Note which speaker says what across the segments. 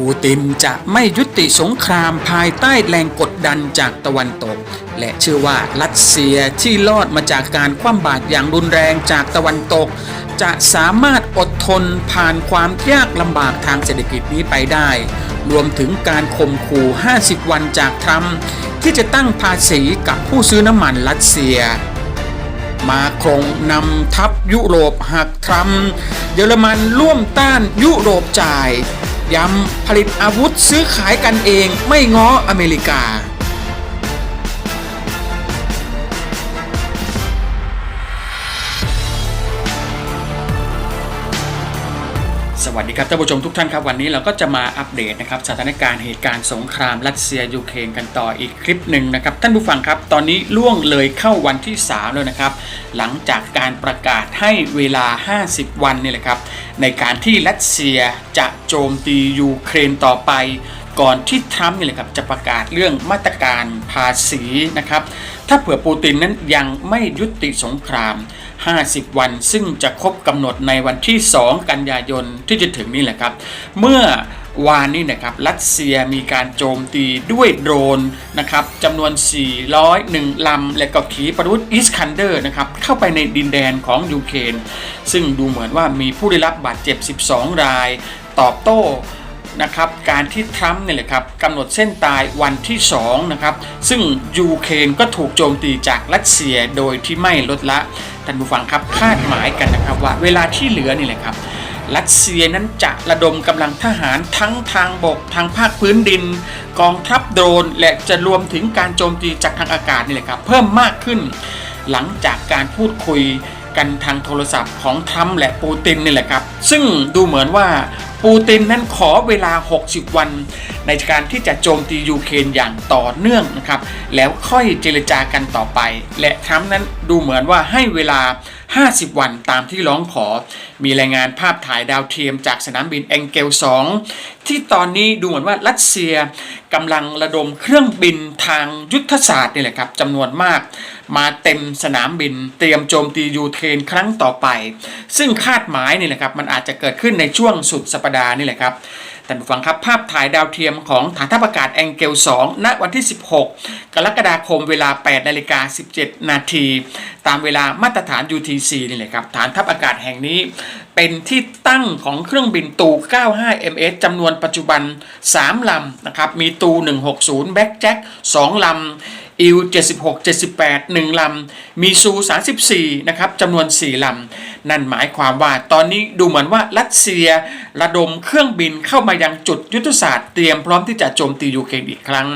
Speaker 1: ปูตินจะไม่ยุติสงครามภายใต้แรงกดดันจากตะวันตก และเชื่อว่ารัสเซียที่รอดมาจากการคว่ำบาตรอย่างรุนแรงจากตะวันตก จะสามารถอดทนผ่านความยากลำบากทางเศรษฐกิจนี้ไปได้ รวมถึงการข่มขู่ 50 วันจากทรัมป์ที่จะตั้งภาษีกับผู้ซื้อน้ำมันรัสเซียมาครงนำทัพยุโรปหักทรัมป์เยอรมันร่วมต้านยุโรปจ่าย ย้ำผลิตอาวุธซื้อขายกันเองไม่ง้ออเมริกา สวัสดีครับท่านผู้ชมทุกท่านครับวันนี้เราก็จะมาอัปเดตนะครับสถานการณ์เหตุการณ์สงครามรัสเซียยูเครนกันต่ออีกคลิปหนึ่งนะครับท่านผู้ฟังครับตอนนี้ล่วงเลยเข้าวันที่ 3 แล้วนะครับ หลังจากการประกาศให้เวลา 50 วันนี่แหละครับในการที่รัสเซียจะโจมตียูเครนต่อไป ก่อนที่ทรัมป์นี่แหละครับจะประกาศเรื่องมาตรการภาษีนะครับถ้าเผื่อปูตินนั้นยังไม่ยุติสงคราม 50 วัน ซึ่งจะครบกำหนดในวันที่ 2 กันยายนที่จะถึงนี่แหละครับ เมื่อวานนี้นะครับรัสเซียมีการโจมตีด้วยโดรนนะครับจำนวน 401 ลำ และก็ขีปนาวุธอิสคันเดอร์นะครับเข้าไปในดินแดนของยูเครนซึ่งดูเหมือนว่ามีผู้ได้รับบาดเจ็บ 12 ราย ตอบโต้นะครับการที่ทรัมป์เนี่ยแหละครับกำหนดเส้นตายวันที่2นะครับซึ่งยูเครนก็ถูกโจมตีจากรัสเซียโดยที่ไม่ลดละ ท่านผู้ฟังครับคาดหมายกันนะครับว่าเวลาที่เหลือนี่แหละครับรัสเซียนั้นจะระดมกำลังทหารทั้งทางบกทางภาคพื้นดิน กองทัพโดรนและจะรวมถึงการโจมตีจากทางอากาศนี่แหละครับเพิ่มมากขึ้น หลังจากการพูดคุย กันทางโทรศัพท์ของทรัมป์และปูตินนี่แหละครับ ซึ่งดูเหมือนว่าปูตินนั้นขอเวลา 60 วัน ในการที่จะโจมตียูเครนอย่างต่อเนื่องนะครับ แล้วค่อยเจรจากันต่อไป และทรัมป์นั้นดูเหมือนว่าให้เวลา 50 วันตามที่ร้องขอ มีรายงานภาพถ่ายดาวเทียมจากสนามบินแองเกล 2 ที่ตอนนี้ดูเหมือนว่ารัสเซีย กำลังระดมเครื่องบินทางยุทธศาสตร์นี่แหละครับจำนวนมาก มาเต็มสนามบิน เตรียมโจมตียูเครนครั้งต่อไป ซึ่งคาดหมายนี่แหละครับมันอาจจะเกิดขึ้นในช่วงสุดสัปดาห์นี่แหละครับ ท่านผู้ฟังครับภาพถ่ายดาวเทียมของฐานทัพอากาศแองเกล 2 ณ วันที่ 16 กรกฎาคมเวลา 8 นาฬิกา 17 นาที ตามเวลามาตรฐาน UTC นี่แหละครับ ฐานทัพอากาศแห่งนี้ เป็นที่ตั้งของเครื่องบินตู 95 MS จำนวนปัจจุบัน 3 ลำนะครับ มีตู 160 แบ็กแจ็ค 2 ลำ อิว76 78 1 ลำ มีซู 34 นะครับจำนวน 4 ลำ นั่นหมายความว่าตอนนี้ดูเหมือนว่ารัสเซียระดมเครื่องบินเข้ามายังจุดยุทธศาสตร์เตรียมพร้อมที่จะโจมตียูเครนอีกครั้ง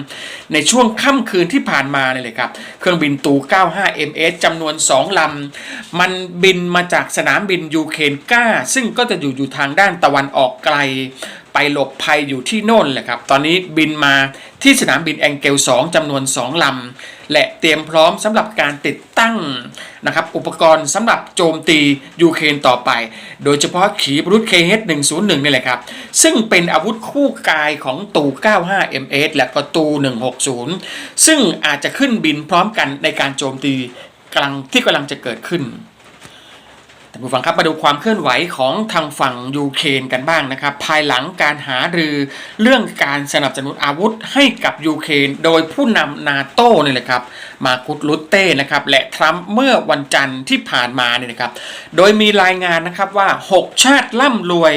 Speaker 1: ในช่วงค่ำคืนที่ผ่านมาเนี่ยเลยครับ เครื่องบินตู 95 MS จำนวน 2 ลำ มันบินมาจากสนามบินยูเครนก้า ซึ่งก็จะอยู่อยู่ทางด้านตะวันออกไกล ไปหลบภัยอยู่ที่โน่นแหละครับ ตอนนี้บินมาที่สนามบินแองเกล 2จำนวน 2 ลำ และเตรียมพร้อมสำหรับการติดตั้งนะครับอุปกรณ์สำหรับโจมตียูเครนต่อไป โดยเฉพาะขีปนาวุธ KH-101 นี่แหละครับ ซึ่งเป็นอาวุธคู่กายของตู 95 MS และก็ตู 160 ซึ่งอาจจะขึ้นบินพร้อมกันในการโจมตีกำลังที่กำลังจะเกิดขึ้น ท่านผู้ฟังครับมาดูความเคลื่อนไหวของทางฝั่งยูเครนกันบ้างนะครับ ภายหลังการหารือเรื่องการสนับสนุนอาวุธให้กับยูเครนโดยผู้นำนาโต้นี่แหละครับ มาคุดลุตเต้นะครับและทรัมป์เมื่อวันจันทร์ที่ผ่านมาเนี่ยนะครับ โดยมีรายงานนะครับว่า 6 ชาติร่ำรวย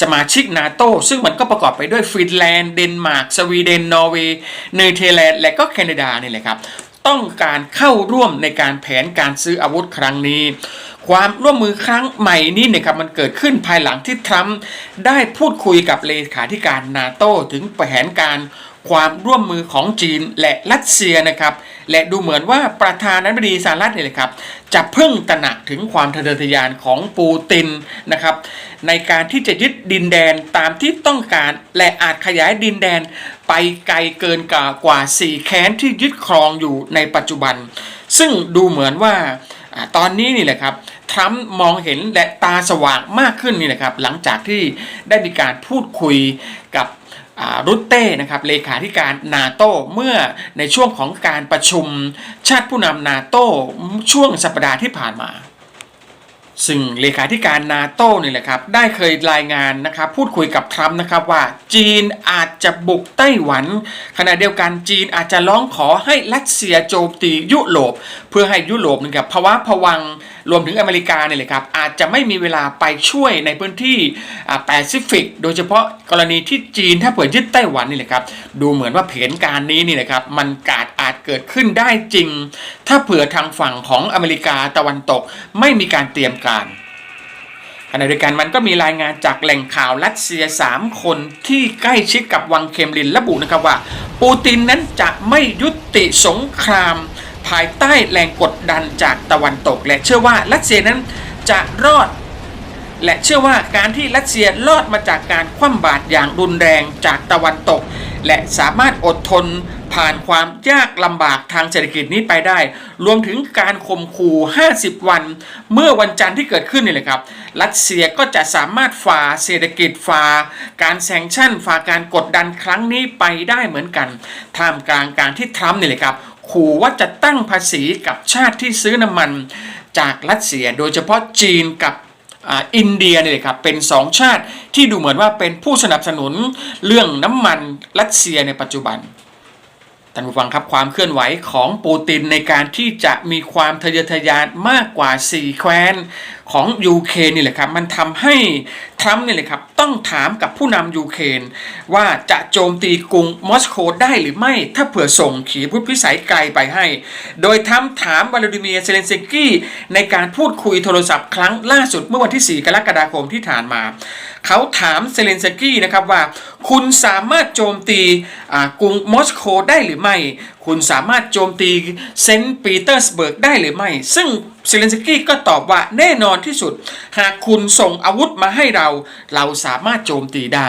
Speaker 1: สมาชิกนาโต้ซึ่งมันก็ประกอบไปด้วยฟินแลนด์เดนมาร์กสวีเดนนอร์เวย์เนเธอร์แลนด์และก็แคนาดานี่แหละครับต้องการเข้าร่วมในการแผนการซื้ออาวุธครั้งนี้ ความร่วมมือครั้งใหม่นี้เนี่ยครับมันเกิดขึ้นภายหลังที่ทรัมป์ได้พูดคุยกับเลขาธิการนาโตถึงแผนการความร่วมมือของจีนและรัสเซียนะครับ และดูเหมือนว่าประธานาธิบดีสหรัฐเนี่ยแหละครับ จะเพิ่งตระหนักถึงความทะเยอทะยานของปูตินนะครับ ในการที่จะยึดดินแดนตามที่ต้องการและอาจขยายดินแดนไปไกลเกินกว่ากว่า4แค้นที่ยึดครองอยู่ในปัจจุบัน ซึ่งดูเหมือนว่าอาตอนนี้นี่แหละครับ ทรัมป์มองเห็นและตาสว่างมากขึ้นนี่แหละครับ หลังจากที่ได้มีการพูดคุยกับรุตเต้นะครับเลขาธิการนาโตเมื่อในช่วงของการประชุมชาติผู้นำนาโตช่วงสัปดาห์ที่ผ่านมาซึ่งเลขาธิการนาโต้นี่แหละครับได้เคยรายงานนะครับพูดคุยกับทรัมป์นะครับว่าจีนอาจจะบุกไต้หวัน ขณะเดียวกันจีนอาจจะร้องขอให้รัสเซียโจมตียุโรป เพื่อให้ยุโรปนะครับภาวะผวังรวมถึงอเมริกาเนี่ยแหละครับอาจจะไม่มีเวลาไปช่วยในพื้นที่แปซิฟิกโดยเฉพาะกรณีที่จีนถ้าเผื่อยึดไต้หวันนี่แหละครับดูเหมือนว่าแผนการนี้นี่นะครับมันกาดอาจเกิดขึ้นได้จริง ถ้าเผื่อทางฝั่งของอเมริกาตะวันตกไม่มีการเตรียมการขณะเดียวกันมันก็มีรายงานจากแหล่งข่าวรัสเซีย 3 คนที่ใกล้ชิดกับวังเคมรินระบุนะครับว่า ปูตินนั้นจะไม่ยุติสงคราม ภายใต้แรงกดดันจากตะวันตก และเชื่อว่ารัสเซียนั้นจะรอด และเชื่อว่าการที่รัสเซียรอดมาจากการคว่ำบาตรอย่างรุนแรงจากตะวันตก และสามารถอดทนผ่านความยากลำบากทางเศรษฐกิจนี้ไปได้ รวมถึงการข่มขู่ 50 วัน เมื่อวันจันทร์ที่เกิดขึ้นนี่แหละครับ รัสเซียก็จะสามารถฝ่าเศรษฐกิจฝ่าการแซงชั่นฝ่าการกดดันครั้งนี้ไปได้เหมือนกัน ท่ามกลางการที่ทรัมป์นี่แหละครับ ขู่ว่าจะตั้งภาษีกับชาติที่ซื้อน้ำมันจากรัสเซีย โดยเฉพาะจีนกับอินเดียเนี่ยครับเป็นสองชาติที่ดูเหมือนว่าเป็นผู้สนับสนุนเรื่องน้ำมันรัสเซียในปัจจุบันท่านผู้ฟังครับความเคลื่อนไหวของปูตินในการที่จะมีความทะเยอทะยานมากกว่า 4 แคว้น ของยูเครนนี่แหละครับ มันทำให้ทรัมป์นี่แหละครับ ต้องถามกับผู้นำยูเครนว่าจะโจมตีกรุงมอสโกได้หรือไม่ถ้าเผื่อส่งขีปพิสัยไกลไปให้ โดยทรัมป์ถามวลาดิเมียร์เซเลนสกี้ ในการพูดคุยโทรศัพท์ครั้งล่าสุดเมื่อวันที่ 4 กรกฎาคมที่ผ่านมา เขาถามเซเลนสกี้นะครับว่า คุณสามารถโจมตีกรุงมอสโกได้หรือไม่ คุณสามารถโจมตีเซนต์ปีเตอร์สเบิร์กได้หรือไม่ ซึ่งซเลนสกี้ก็ตอบว่าแน่นอนที่สุด หากคุณส่งอาวุธมาให้เรา เราสามารถโจมตีได้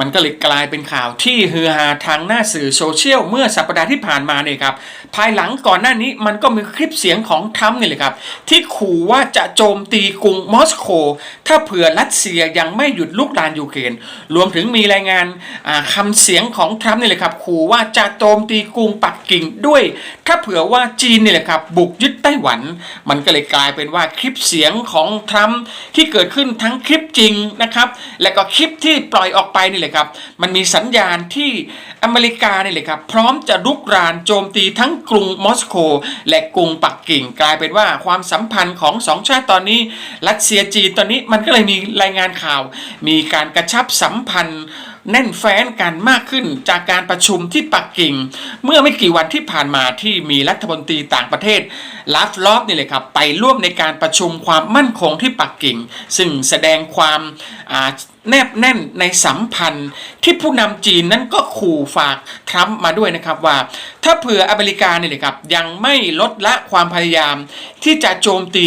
Speaker 1: มันก็เลยกลายเป็นข่าวที่ฮือฮาทางหน้าสื่อโซเชียลเมื่อสัปดาห์ที่ผ่านมาเนี่ยครับ ภายหลังก่อนหน้านี้มันก็มีคลิปเสียงของทรัมป์นี่แหละครับ ที่ขู่ว่าจะโจมตีกรุงมอสโก ถ้าเผื่อรัสเซียยังไม่หยุดลุกรานยูเครนรวมถึงมีรายงานอ่าคำเสียงของทรัมป์นี่แหละครับขู่ว่าจะโจมตีกรุงปักกิ่งด้วย ถ้าเผื่อว่าจีนนี่แหละครับบุกยึดไต้หวัน มันก็เลยกลายเป็นว่าคลิปเสียงของทรัมป์ที่เกิดขึ้นทั้งคลิปจริงนะครับและก็คลิปที่ปล่อยออกไปนี่แหละครับมันมีสัญญาณที่อเมริกาเนี่แหละครับพร้อมจะลุกรานโจมตีทั้งกรุงมอสโก และกรุงปักกิ่ง กลายเป็นว่าความสัมพันธ์ของสองชาติตอนนี้ รัสเซียจีนตอนนี้มันก็เลยมีรายงานข่าว มีการกระชับสัมพันธ์แน่นแฟ้นกันมากขึ้นจากการประชุมที่ปักกิ่ง เมื่อไม่กี่วันที่ผ่านมาที่มีรัฐมนตรีต่างประเทศลาฟลอฟนี่เลยครับไปร่วมในการประชุมความมั่นคงที่ปักกิ่ง ซึ่งแสดงความ แนบแน่นในสัมพันธ์ ที่ผู้นำจีนนั้นก็ขู่ฝากทรัมป์มาด้วยนะครับว่า ถ้าเผื่ออเมริกาเนี่ยเลยครับยังไม่ลดละความพยายาม ที่จะโจมตี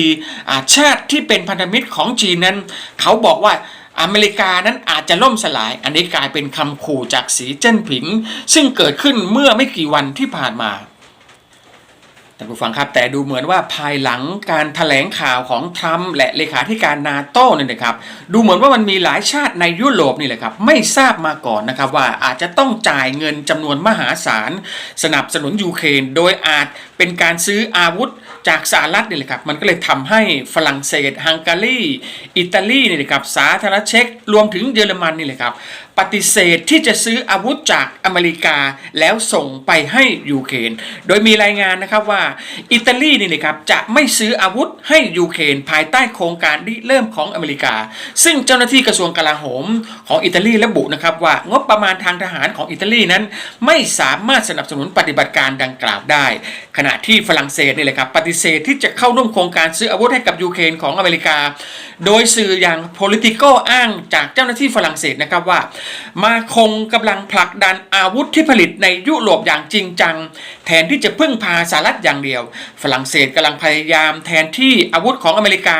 Speaker 1: อาชาติที่เป็นพันธมิตรของจีนนั้น เขาบอกว่าอเมริกานั้นอาจจะล่มสลาย อันนี้กลายเป็นคำขู่จากสีเจิ้นผิง ซึ่งเกิดขึ้นเมื่อไม่กี่วันที่ผ่านมา ท่านผู้ฟังครับแต่ดูเหมือนว่าภายหลังการถแถลงข่าวของทรัมป์และเลขาธิการนาโต้เนี่ยนะครับ ดูเหมือนว่ามันมีหลายชาติในยุโรปนี่แหละครับไม่ทราบมาก่อนนะครับว่าอาจจะต้องจ่ายเงินจำนวนมหาศาล สนับสนุนยูเครนโดยอาจเป็นการซื้ออาวุธจากสหรัฐนี่แหละครับมันก็เลยทำให้ฝรั่งเศสฮังการีอิตาลีนี่แหละครับสาธารณรัฐเช็กรวมถึงเยอรมันนี่แหละครับ ปฏิเสธที่จะซื้ออาวุธจากอเมริกาแล้วส่งไปให้ยูเครนโดยมีรายงานนะครับว่าอิตาลีนี่นะครับจะไม่ซื้ออาวุธให้ยูเครนภายใต้โครงการริเริ่มของอเมริกา ซึ่งเจ้าหน้าที่กระทรวงกลาโหมของอิตาลีระบุนะครับว่างบประมาณทางทหารของอิตาลีนั้น ไม่สามารถสนับสนุนปฏิบัติการดังกล่าวได้ ขณะที่ฝรั่งเศสนี่แหละครับปฏิเสธที่จะเข้าร่วมโครงการซื้ออาวุธให้กับยูเครนของอเมริกา โดยสื่ออย่าง politico อ้างจากเจ้าหน้าที่ฝรั่งเศสนะครับว่ามาคงกำลังผลักดันอาวุธที่ผลิตในยุโรปอย่างจริงจัง แทนที่จะพึ่งพาสหรัฐอย่างเดียว ฝรั่งเศสกำลังพยายามแทนที่อาวุธของอเมริกา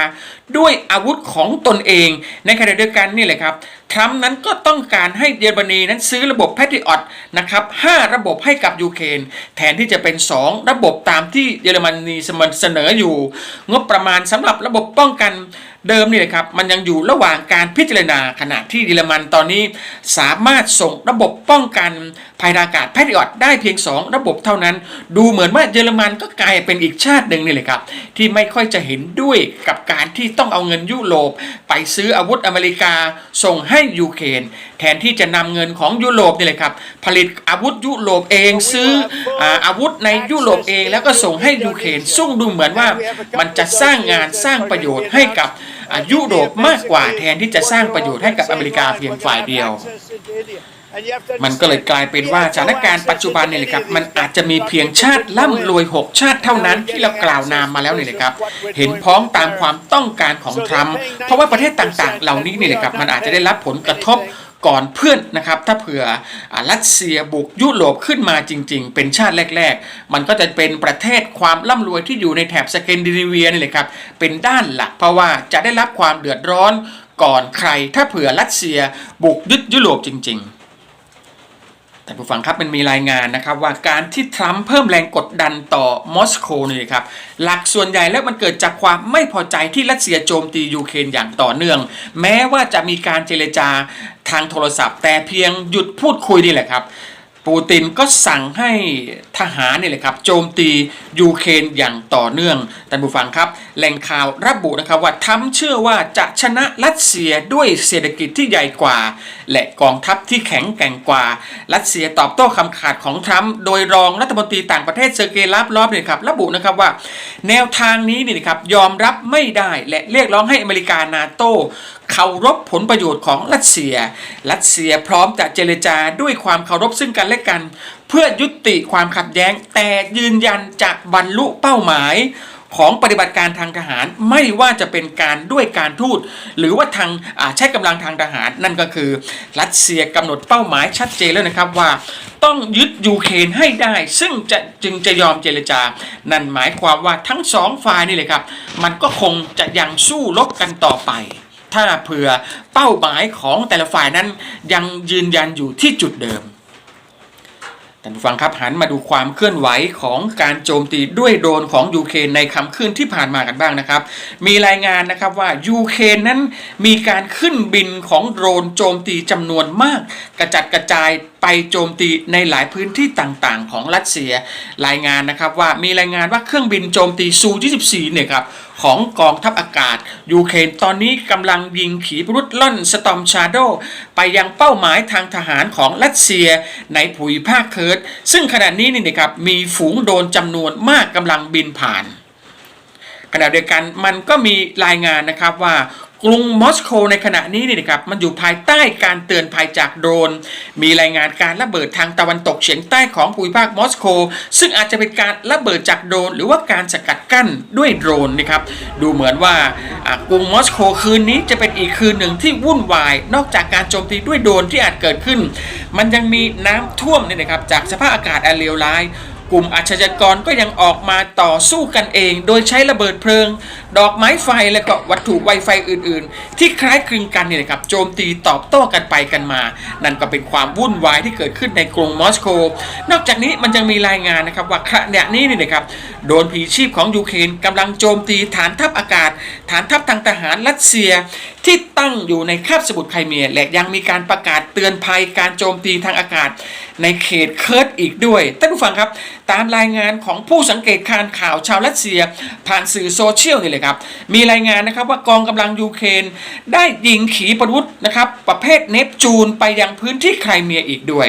Speaker 1: ด้วยอาวุธของตนเอง ในขณะเดียวกันนี่แหละครับทรัมป์นั้นก็ต้องการให้เยอรมนีนั้นซื้อระบบแพทริออตนะครับ5ระบบให้กับยูเครนแทนที่จะเป็น 2 ระบบตามที่เยอรมนีเสนออยู่ งบประมาณสำหรับระบบป้องกัน เดิมนี่เลยครับมันยังอยู่ระหว่างการพิจารณาขณะที่เยอรมันตอนนี้ สามารถส่งระบบป้องกันภัยอากาศแพทริออตได้เพียง 2 ระบบเท่านั้น ดูเหมือนว่าเยอรมันก็กลายเป็นอีกชาติหนึ่งนี่เลยครับที่ไม่ค่อยจะเห็นด้วยกับการที่ต้องเอาเงินยุโรปไปซื้ออาวุธอเมริกาส่งให้ยูเครนแทนที่จะนำเงินของยุโรปนี่เลยครับผลิตอาวุธยุโรปเองซื้ออาอาวุธในยุโรปเองแล้วก็ส่งให้ยูเครนซึ่งดูเหมือนว่ามันจะสร้างงานสร้างประโยชน์ให้กับ ยุโรปมากกว่าแทนที่จะสร้างประโยชน์ให้กับอเมริกาเพียงฝ่ายเดียว มันก็เลยกลายเป็นว่าสถานการณ์ปัจจุบันเนี่ยเละครับ มันอาจจะมีเพียงชาติล่ำรวย 6 ชาติเท่านั้นที่เรากล่าวนามมาแล้วเนี่ยเละครับ เห็นพ้องตามความต้องการของทรัมป์เพราะว่าประเทศต่างๆ เหล่านี้เนี่ยเละครับ มันอาจจะได้รับผลกระทบ ก่อนเพื่อนนะครับถ้าเผื่อรัสเซียบุกยุโรปขึ้นมาจริง ๆ เป็นชาติแรก ๆ มันก็จะเป็นประเทศความร่ำรวยที่อยู่ในแถบสแกนดิเนเวียนี่เลยครับเป็นด้านหลักเพราะว่าจะได้รับความเดือดร้อนก่อนใครถ้าเผื่อรัสเซียบุกยึดยุโรปจริง ๆ แต่ผู้ฟังครับมันมีรายงานนะครับว่าการที่ทรัมป์เพิ่มแรงกดดันต่อมอสโกนี่ครับหลักส่วนใหญ่แล้วมันเกิดจากความไม่พอใจที่รัสเซียโจมตียูเครนอย่างต่อเนื่อง แม้ว่าจะมีการเจรจาทางโทรศัพท์ แต่เพียงหยุดพูดคุยนี่แหละครับ ปูตินก็สั่งให้ทหารนี่แหละครับโจมตียูเครนอย่างต่อเนื่องท่านผู้ฟังครับ แหล่งข่าวระบุนะครับว่าทรัมป์เชื่อว่าจะชนะรัสเซียด้วยเศรษฐกิจที่ใหญ่กว่า และกองทัพที่แข็งแกร่งกว่า รัสเซียตอบโต้คำขาดของทรัมป์โดยรองรัฐมนตรีต่างประเทศเซอร์เกย์ลาฟลอฟเนี่ยครับระบุนะครับว่า แนวทางนี้นี่นะครับยอมรับไม่ได้และเรียกร้องให้อเมริกานาโต เคารพผลประโยชน์ของรัสเซีย รัสเซียพร้อมจะเจรจาด้วยความเคารพซึ่งกันและกัน เพื่อยุติความขัดแย้ง แต่ยืนยันจะบรรลุเป้าหมายของปฏิบัติการทางทหารไม่ว่าจะเป็นการด้วยการทูต หรือว่าทางใช้กำลังทางทหาร นั่นก็คือรัสเซียกำหนดเป้าหมายชัดเจนแล้วนะครับว่า ต้องยึดยูเครนให้ได้ ซึ่งจะจึงจะยอมเจรจา นั่นหมายความว่าทั้งสองฝ่ายนี่เลยครับ มันก็คงจะยังสู้รบกันต่อไป ถ้าเผื่อเป้าหมายของแต่ละฝ่ายนั้นยังยืนยันอยู่ที่จุดเดิมท่านผู้ฟังครับหันมาดูความเคลื่อนไหวของการโจมตีด้วยโดรนของยูเครนในคำคืนที่ผ่านมากันบ้างนะครับ มีรายงานนะครับว่ายูเครนนั้นมีการขึ้นบินของโดรนโจมตีจำนวนมาก กระจัดกระจายไปโจมตีในหลายพื้นที่ต่างๆ ของรัสเซีย รายงานนะครับว่ามีรายงานว่าเครื่องบินโจมตีซู 24เนี่ยครับ ของกองทัพอากาศ ยูเครนตอนนี้กำลังยิงขีปนาวุธล่อนสตอมชาโด ไปยังเป้าหมายทางทหารของรัสเซียในภูมิภาคเคิร์ดซึ่งขณะนี้นี่นะครับมีฝูงโดนจำนวนมากกำลังบินผ่านขณะเดียวกันมันก็มีรายงานนะครับว่า กรุงมอสโกในขณะนี้นี่นะครับมันอยู่ภายใต้การเตือนภัยจากโดรน มีรายงานการระเบิดทางตะวันตกเฉียงใต้ของภูมิภาคมอสโก ซึ่งอาจจะเป็นการระเบิดจากโดรน หรือว่าการสกัดกั้นด้วยโดรนนะครับดูเหมือนว่ากรุงมอสโกคืนนี้จะเป็นอีกคืนหนึ่งที่วุ่นวาย นอกจากการโจมตีด้วยโดรนที่อาจเกิดขึ้น มันยังมีน้ำท่วมเนี่ยนะครับจากสภาพอากาศอันเลวร้าย กลุ่มอาชญากรก็ยังออกมาต่อสู้กันเอง โดยใช้ระเบิดเพลิง ดอกไม้ไฟและก็วัตถุไวไฟอื่นๆ ที่คล้ายคลึงกันนี่นะครับโจมตีตอบโต้กันไปกันมา นั่นก็เป็นความวุ่นวายที่เกิดขึ้นในกรุงมอสโก นอกจากนี้มันยังมีรายงานนะครับว่าขณะนี้นี่นะครับโดนผีชีพของยูเครนกำลังโจมตีฐานทัพอากาศ ฐานทัพทางทหารรัสเซีย ที่ตั้งอยู่ในคาบสมุทรไครเมียและยังมีการประกาศเตือนภัยการโจมตีทางอากาศ ในเขตเคิร์ดอีกด้วยท่านผู้ฟังครับ ตามรายงานของผู้สังเกตการข่าวชาวรัสเซีย ผ่านสื่อโซเชียลนี่เลยครับ มีรายงานนะครับว่ากองกำลังยูเครนได้ยิงขีปนาวุธนะครับ ประเภทเนปจูนไปยังพื้นที่ไครเมียอีกด้วย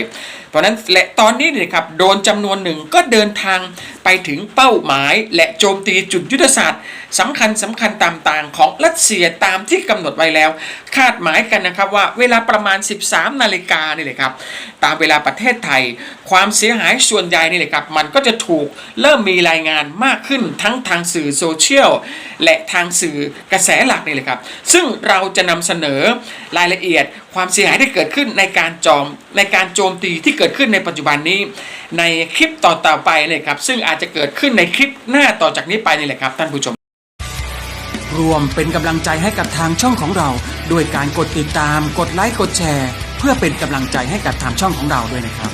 Speaker 1: เพราะนั้นและตอนนี้เนี่ยครับโดนจำนวนหนึ่งก็เดินทางไปถึงเป้าหมาย และโจมตีจุดยุทธศาสตร์สำคัญสำคัญต่างๆ ของรัสเซียตามที่กำหนดไว้แล้ว คาดหมายกันนะครับว่าเวลาประมาณ 13 นาฬิกานี่เลยครับตามเวลาประเทศไทย ความเสียหายส่วนใหญ่นี่เลยครับมันก็จะถูกเริ่มมีรายงานมากขึ้นทั้งทางสื่อโซเชียลและทางสื่อกระแสหลักนี่เลยครับซึ่งเราจะนำเสนอรายละเอียดความเสียหายที่เกิดขึ้นในการจอมในการโจมตีที่เกิดขึ้นในปัจจุบันนี้ ในคลิปต่อๆไปเลยครับ ซึ่งอาจจะเกิดขึ้นในคลิปหน้าต่อจากนี้ไปนี่แหละครับท่านผู้ชมรวมเป็นกำลังใจให้กับทางช่องของเรา ด้วยการกดติดตาม กดไลค์ กดแชร์ เพื่อเป็นกำลังใจให้กับทางช่องของเราด้วยนะครับ